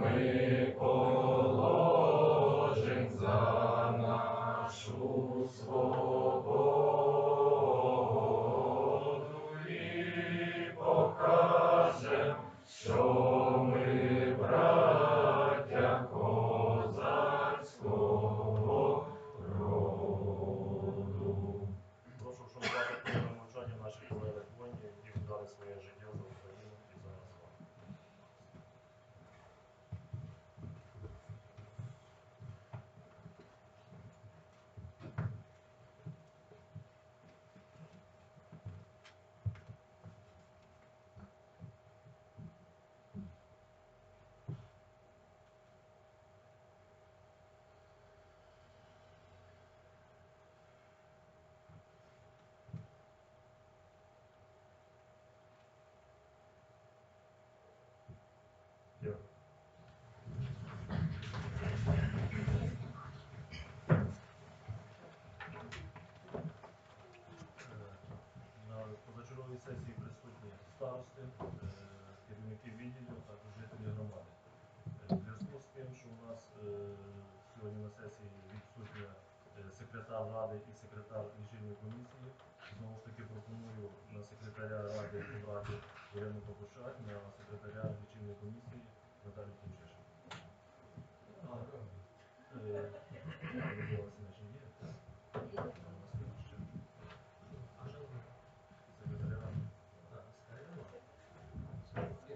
Прошу позачерговій сесії присутні старости, е, керівники відділів, також жителі громади. Е, В зв'язку з тим, що у нас е, сьогодні на сесії відсутня секретар ради і секретар лічильної комісії, знову ж таки пропоную на секретаря ради обрати Ірину Попушак, на секретаря лічильної комісії Наталію Кімчишин. Е, у нас.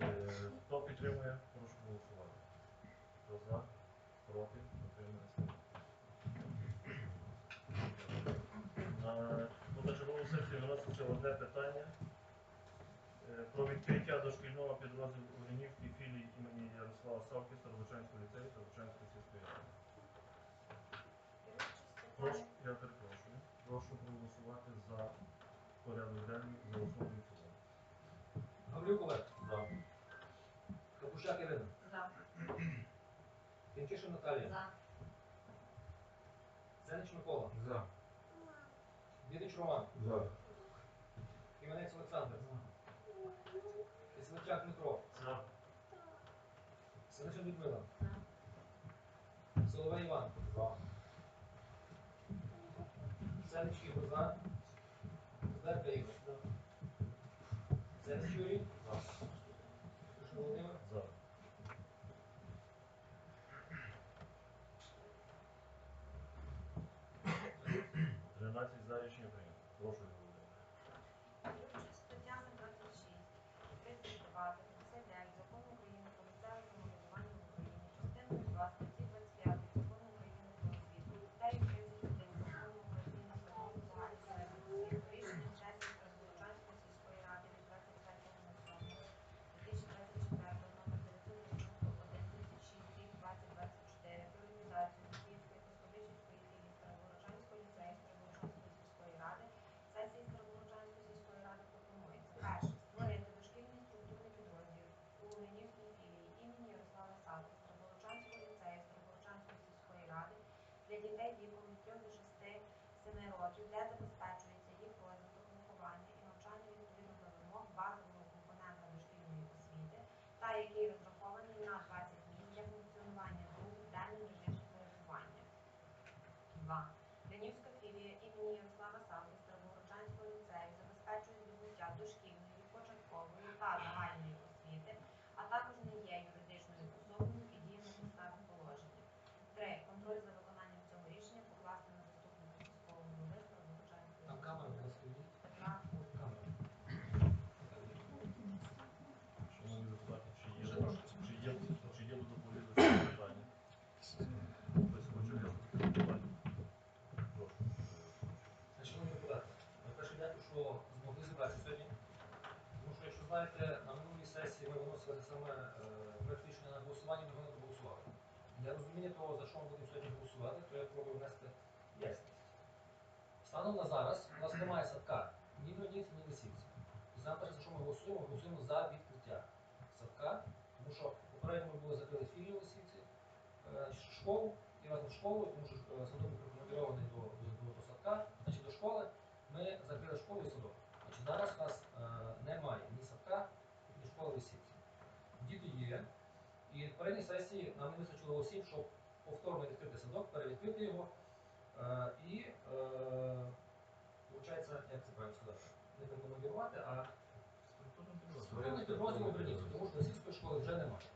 Е, Хто підтримує, прошу голосувати. Хто за, проти, утримується. На позачергову сесію виноситься одне питання е, про відкриття дошкільного підрозділу Урінівській філії імені Ярослава Савки Старобичанського ліцею Старобичанської сільської ради. Прошу, я перепрошую. Прошу проголосувати за порядок денний за основу цілому. Гаврюк Олег. За. Капущак Ірина. За. Тимчишин Наталія. За. Зенич Микола. За. Дідич Роман. За. Кименець Олександр. Кисленчак Дмитро. За. Синичин Людмила. За. Соловей Іван. За. Сенич Ігор. За. Здерка Ігор. Сенич Юрій. Кушин Володимир. За. Тринадцять за рішення прийнято. Прошу Володимир. Керуючись статтями 26, 32 та 59 Закону України про місцеве самоврядування в Україні, частиною 2 статті 25 Закону України про освіту, статтею 31 Закону України про норму загальної середньої освіти, рішенням сесії Старобулачанської сільської ради від 23.07.2024 номер 991 рік 2024 про організацію Київської Косковичівської філії Старобулачанського ліцею Старобулачанської сільської ради Сесії Староболочанської сільської ради пропонується перше створити дошкільний структурний підрозділ у Ленівській філії імені Ярослава Савки Староболочанського ліцею Староболочанської сільської ради для дітей віком від 3 до 6-7 де забезпечується їх розвиток, виховання і навчання відповідно до вимог базового компонента дошкільної освіти та який розрахований на 20 місць для функціонування груп в денний режим перебування. 2. Ленівська філія імені Ярослава Савки Старобогородчанського ліцею забезпечує здобуття дошкільної, початкової та загальної освіти, а також не є юридичною особою і діє на підставі положення. Що змогли зібратися сьогодні. Тому що, якщо знаєте, на минулій сесії ми виносили саме е, рішення на голосування, ми не проголосували. Для розуміння того, за що ми будемо сьогодні голосувати, то я пробую внести ясність. Станом на зараз у нас немає садка ні в Родівці, ні в Лисівці. І саме за що ми голосуємо, ми голосуємо за відкриття садка, тому що попередньо ми були закрили філію Лисівці, е, школу і разом з школою, тому що е, садок був прикомандирований до, до, до, до садка, значить до школи. Ми закрили школу і садок. Значить, зараз у нас е, немає ні садка, ні школи Лисівці. Діти є. І в передній сесії нам не вистачило осіб, щоб повторно відкрити садок, перевідкрити його. Е, і, е, виходить, як це правильно сказати, не прикомандирувати, а створити підрозділ Бриніці, тому що російської школи вже немає.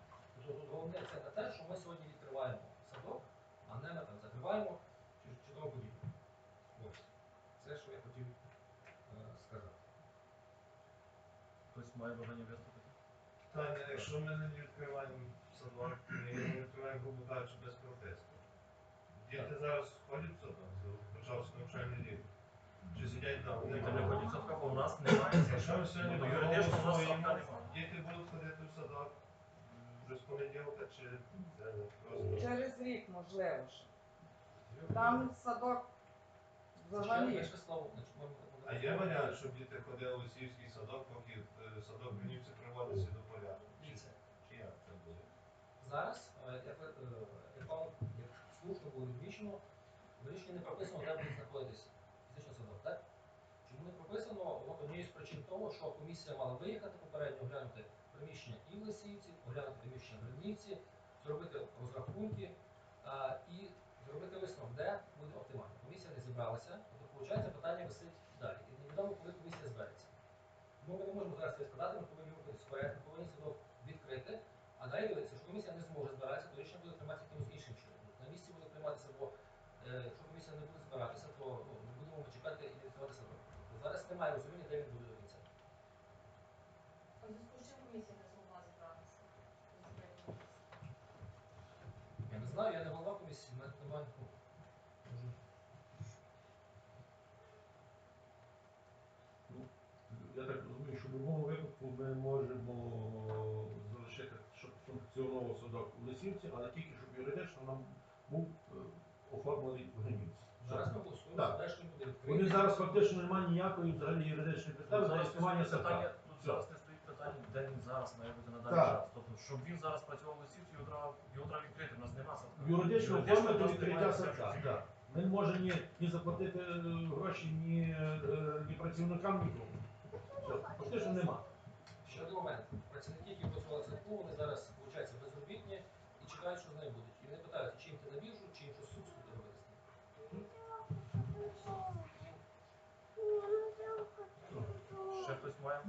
Тобто головне це не те, що ми сьогодні відкриваємо садок, а не ми там закриваємо чи, чи тому подібне. Це, що я хотів е, сказати. Хтось має бажання виступити? Таня, якщо ми не відкриваємо садок, ми його відкриваємо, грубо кажучи, без протесту. Діти зараз ходять в садок, почався навчальний рік. Чи сидять там? Діти не ходять в бо у нас немає Якщо ми сьогодні Ну, Юридично у нас садка проголосуємо, немає. діти будуть ходити в садок вже з понеділка чи просто. Через рік, можливо. Там садок взагалі. А є варіант, щоб діти ходили в сільський садок, поки е, садок в Гринівці приводиться до порядку? Чи як це буде? Зараз, е, як, е, вам як слушно було відмічено, в рішенні не прописано, де буде знаходитися фізичний садок, так? Чому не прописано? От однією з причин того, що комісія мала виїхати попередньо, оглянути приміщення і в Лисівці, оглянути приміщення в Гринівці, зробити розрахунки а, і зробити висновок, де буде оптимально. Комісія не зібралася, тобто, виходить, питання висить далі. І невідомо, коли комісія збереться. Тому ми не можемо зараз це сказати, ми повинні рухатись вперед, ми повинні садок відкрити, а далі дивитися, що комісія не зможе збиратися, то рішення буде прийматися якимось іншим чином. На місці буде прийматися, бо е, якщо комісія не буде збиратися, то ну, ми будемо чекати і не відкривати. Тобто зараз немає розуміння, де він буде до кінця. У зв'язку з чим комісія не змогла зібратися? Я не знаю, я не голова комісії, в мене немає. ну, можу. Я так розумію, що в будь-якому випадку ми можемо залишити, щоб функціонував судок у Лисівці, але тільки щоб юридично нам був е, оформлений в Гринівці. Зараз ми голосуємо, Так. за те, що він буде відкритий. Вони зараз фактично немає ніякої взагалі юридичної підстави за існування садка. тут зараз не стоїть питання, де він зараз має бути на даний Так. час. Щоб він зараз працював у Лисівці, його треба, його треба відкрити, у нас нема садка. Юридично Юридично оформити відкриття садка. так. Ми можемо ні, ні заплатити е, гроші, ні, е, ні працівникам, нікому. Все, фактично нема. Ще один момент. Працівники, які працювали в садку, вони зараз, виходить, безробітні і чекають, що з нею будуть. І вони питають, чи їм йти на біржу, чи їм щось суд буде робити з ним. Ще хтось має?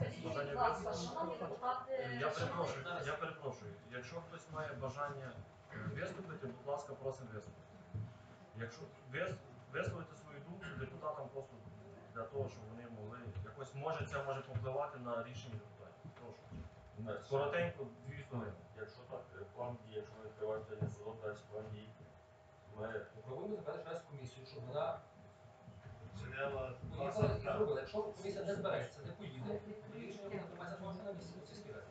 Скажіть, Бажання будь ласка, виступити? шановні депутати, Я перепрошую, я перепрошую. Якщо хтось має бажання е, виступити, будь ласка, просимо виступити. Якщо вис- висловити свою думку депутатам просто для того, щоб вони могли якось може це може повпливати на рішення депутатів. Прошу. Коротенько, дві хвилини. Якщо так, е, план дій, якщо ви відкриваєте один садок, далі план дій. Ми Попробуємо запитати раз комісію, щоб вона Садка. зробила. Якщо комісія не збереться, не поїде, то рішення буде прийматися що на місці у сільській раді.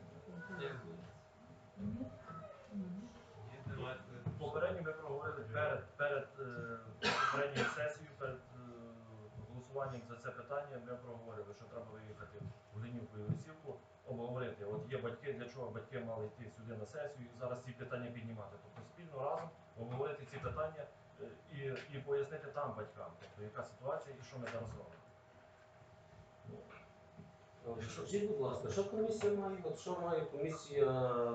Попередньо ми проговорили перед, перед е, попередньою сесією, перед е, голосуванням за це питання, ми проговорили, що треба виїхати в Глинівку і Лисівку, обговорити. От є батьки, для чого батьки мали йти сюди на сесію і зараз ці питання піднімати. Тобто спільно разом обговорити ці питання і, і пояснити там батькам, тобто яка ситуація і що ми зараз робимо. Скажіть, будь ласка, що комісія має, що має комісія,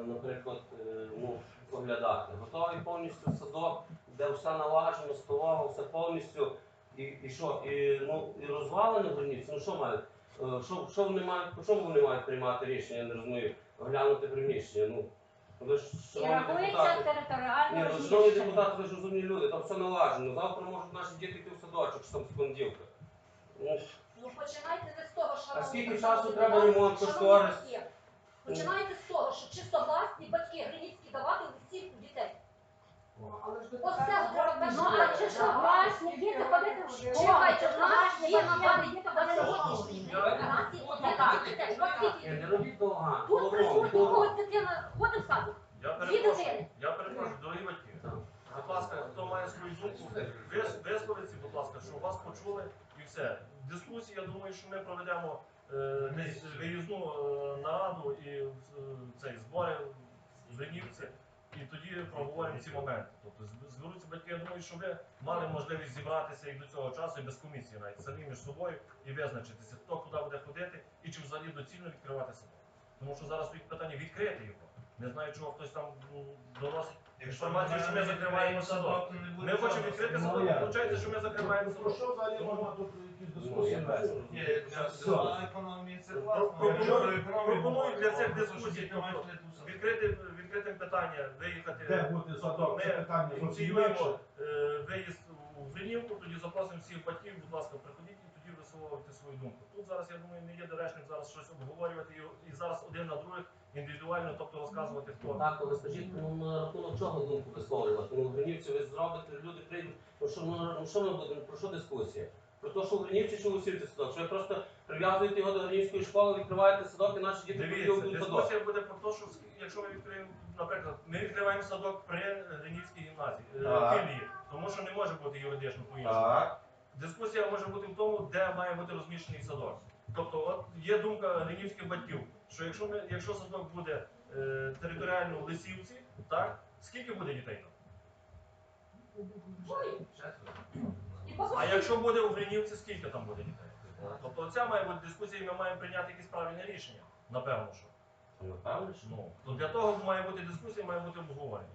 наприклад, е, ну, оглядати? Готовий повністю садок, де все налажено, столово, все повністю, і, і що, і, ну, і розвалено границі, ну що мають? Е, Що, що вони мають, по чому вони мають приймати рішення, я не розумію, оглянути приміщення, ну, ви ж, І шановні рахується депутати, територіально ні, ну, шановні депутати, ви ж розумні люди, там все налажено, завтра можуть наші діти йти в садочок, чи там з понеділка. Ну, Ну починайте не з того, шановні скільки часу треба ремонт, кошторис? Починайте з того, що чисто власні батьки Гринівські давати листівку дітей. Ну, а чи що, власні діти ходити в школу? Чекайте, в нас є мали діти ходити в школу. Не робіть довга. Тут присутні, когось дитина ходить в садик. Я Дві перепрошую, я перепрошую, дорогі батьки. Будь ласка, хто має свою думку, вис- будь ласка, щоб вас почули і все. Дискусії, я думаю, що ми проведемо е, десь виїзну е, нараду і е, цей збори в Женівці, і тоді проговоримо ці моменти. Тобто зберуться батьки, я думаю, що ви мали можливість зібратися і до цього часу, і без комісії навіть самі між собою і визначитися, хто куди буде ходити і чи взагалі доцільно відкривати себе. Тому що зараз стоїть питання відкрити його. Не знаю, чого хтось там м, доносить Якщо інформацію, що ми закриваємо садок. Ми хочемо відкрити Ну, садок, як? виходить, що ми закриваємо Про садок. що взагалі можна тут якісь Ну, дискусії вести? Для економії це класно. пропоную- про для цих дискусій, то що діти мають ходити у садок. Відкрити, відкрити питання, виїхати. Де бути садок? Це Ми питання зовсім ініціюємо інше. е, виїзд у Гринівку, тоді запросимо всіх батьків, будь ласка, приходіть і тоді висловлювати свою думку. Тут зараз, я думаю, не є доречним зараз щось обговорювати і, і зараз один на других індивідуально, тобто розказувати хто. Так, але скажіть, ну на рахунок чого думку висловлювати? Ну, Гринівці ви зробите, люди прийдуть. Ну що, ну, ну, що ми будемо, про що дискусія? Про те, що в Гринівці чи в Усівці садок? Що ви просто прив'язуєте його до Гринівської школи, відкриваєте садок і наші діти Дивіться, прийдуть в садок. дискусія буде про те, що якщо ми відкриємо, наприклад, ми відкриваємо садок при Гринівській гімназії, е, Так. філії, тому що не може бути юридично по-іншому. Так. Дискусія може бути в тому, де має бути розміщений садок. Тобто, от є думка гринівських батьків, що якщо ми, якщо садок буде е, територіально в Лисівці, так скільки буде дітей там? Бабусі. А якщо буде у Гринівці, скільки там буде дітей? Тобто ця має бути дискусія, і ми маємо прийняти якісь правильне рішення. Напевно, що. Напевно, що. Ну, то для того має бути дискусія, має бути обговорення.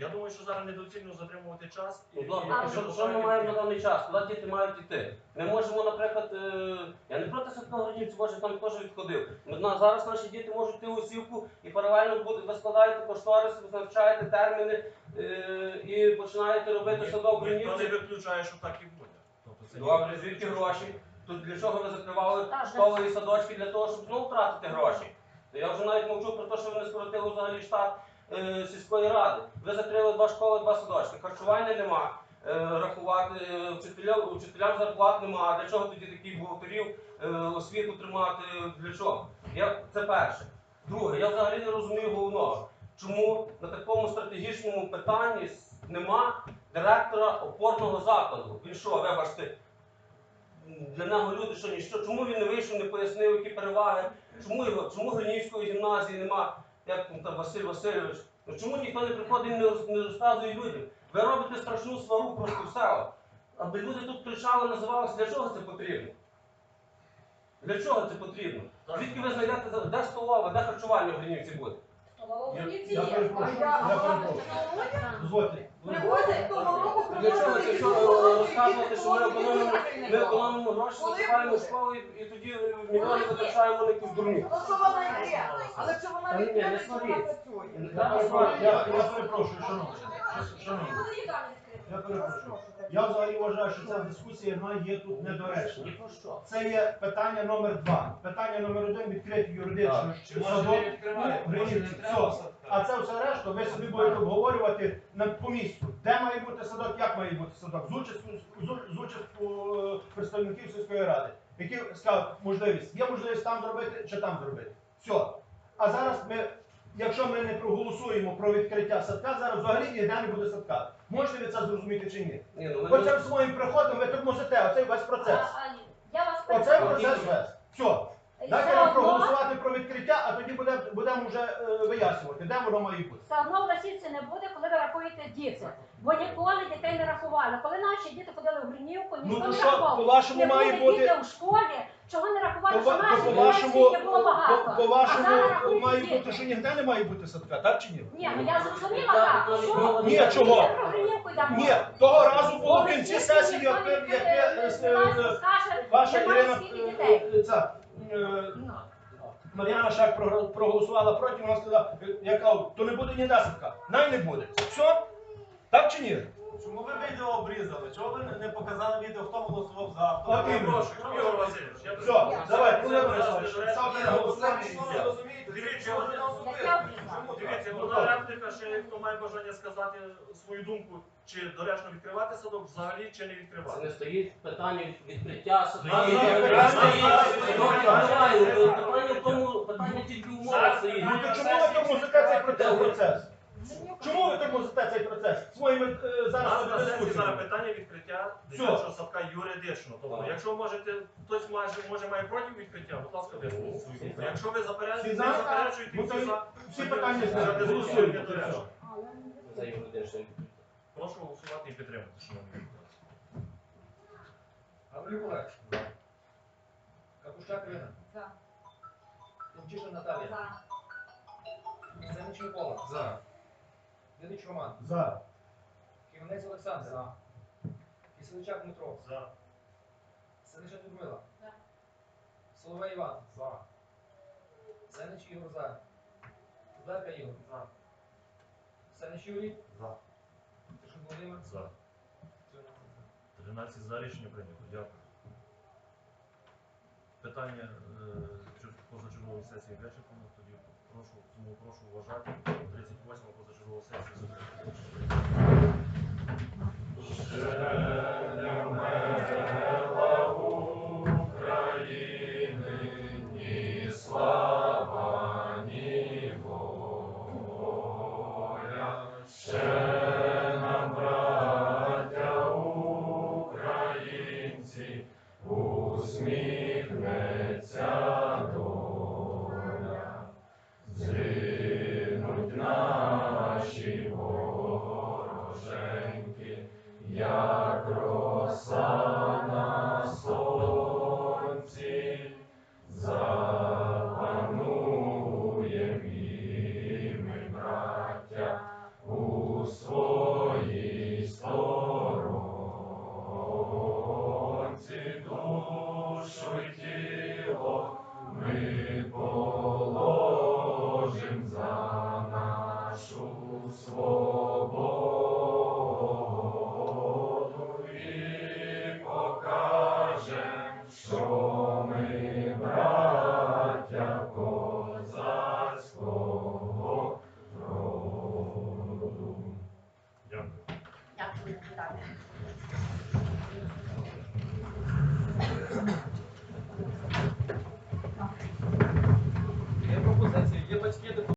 Я думаю, що зараз недоцільно затримувати час і, і що, що ми маємо на даний час? Куди діти мають йти? Ми можемо, наприклад, е, я не проти садка може там теж відходив. Ми- на- зараз наші діти можуть йти у Усівку і паралельно буде, ви складаєте кошторис, ви навчаєте терміни е, і починаєте робити садок Ніхто не Гринівці. виключає, що так і буде. Тобто це Добре, ніхто не звідки виключає, гроші? Тут для чого ви закривали Так, школи і садочки для того, щоб знову втратити гроші? То я вже навіть мовчу про те, що ви не скоротили взагалі штат е, сільської ради. Ви закрили два школи, два садочки. Харчування нема. Е, рахувати е, вчителям, вчителям зарплат нема. Для чого тоді таких бухгалтерів е, освіту тримати? Для чого? Я, це перше. Друге, я взагалі не розумію головного. Чому на такому стратегічному питанні нема директора опорного закладу? Він що, вибачте, для нього люди, що ніщо. Чому він не вийшов, не пояснив, які переваги? Чому його, чому Гринівської гімназії нема, як там, Василь Васильович? Ну чому ніхто не приходить і не, роз- не розказує людям? Ви робите страшну свару просто в село. Аби люди тут кричали, називалися, для чого це потрібно? Для чого це потрібно? Звідки ви знайдете, де столова, де харчування в Гринівці буде? Столова Я- Гринівці я перепрошую, я- я перепрошую. Дозвольте. Приходять того року, Для чого це що е, розказувати, що ми економимо, ми економимо. гроші, закриваємо і, і тоді мільйони витрачаємо на якусь дурню. Ну що вона йде? Але чи вона Та ні, не відкриє, чи вона сваріть. працює? Я треба перепрошую, сварити. я, я перепрошую, шановні. Я перепрошую. Я взагалі вважаю, що ця дискусія вона є тут недоречна. Ні про що. Це є питання номер два. Питання номер один відкрити юридично Чи може садок. не відкриває? Ну, Може не Гринівці. треба Все. садка? А це все решта ви собі будете обговорювати на по місцю. Де має бути садок, як має бути садок, з участю, з, з участю е, представників сільської ради, які скажуть можливість, є можливість там зробити чи там зробити. Все. А зараз ми, якщо ми не проголосуємо про відкриття садка, зараз взагалі ніде не буде садка. Можете ви це зрозуміти чи ні? Ні, ну ми не- своїм приходом ви тормозите, оцей весь процес. А, а, Я вас Оцей перепрошую. процес весь. Все. Дайте все нам одно- проголосувати про відкриття, а тоді будемо будемо вже е, вияснювати, де воно має бути. Все одно в Російці не буде, коли ви рахуєте діти. Бо ніколи дітей не рахували. Коли наші діти ходили в Гринівку, ніхто Ну то не що, рахував. по-вашому Не має були бути. діти в школі, чого не рахували, що по-вашому, світі було багато. по- по-вашому А зараз рахують має діти. бути, що ніде не має бути садка, так чи ні? Ні, ну я зрозуміла Так, так. то Що? Ні, чого? Ми про Гринівку йдемо. Ні, того разу було в кінці сесії, як ви- як ви, е, не е, ваша Ірина е, ця, е, Мар'яна Шак програ- проголосувала проти, вона сказала, е, я то не буде ніде садка. Най не буде. Все? Так чи ні? Чому ви відео обрізали? Чого ви не- не показали відео, хто голосував за, хто проти? Прошу, Ігор Васильович, я Все, давай, ставте на ну, голосування. що все. ви розумієте? Дивіться, Чому ви особисто? Чому? Дивіться, Ну, одна репліка, ще хто має бажання сказати свою думку, чи доречно відкривати садок взагалі, чи не Це не стоїть питання відкриття. Стоїть. Питання садок. Питання в тому, питання тільки умови Зараз стоїть. Ну то чому ви тормозите цей процес? Чому ви тормозите цей процес? Своїми е, зараз нас на сесії зараз дискусіями. питання відкриття Все. дитячого садка юридично. Тобто, Так. якщо можете, хтось має, може має проти відкриття, будь ласка, висловіть свою. Якщо ви заперечуєте, Всі за? заперечуєте, Ну, всі то за. Всі питання За знають. дискусію Голосуємо. не доречно. За відкриття. Прошу голосувати і підтримати, шановні депутати. Гаврилюк. Капущак Ірина. За. Тимчишин Наталія. За. Сенич За. Дидич Роман. За. Ківнець Олександр. За. Киселичак Дмитро. За. Сенича Людмила. За. Соловей Іван. За. Сенич Ігор За. Здарка Ігор. За. Сенич Юрій. За. Тишин Володимир. За. 13 за рішення прийнято. Дякую. Питання е, чер- позачергової сесії вичерпано. Тоді прошу, тому прошу вважати 38 позачергову сесію закритою.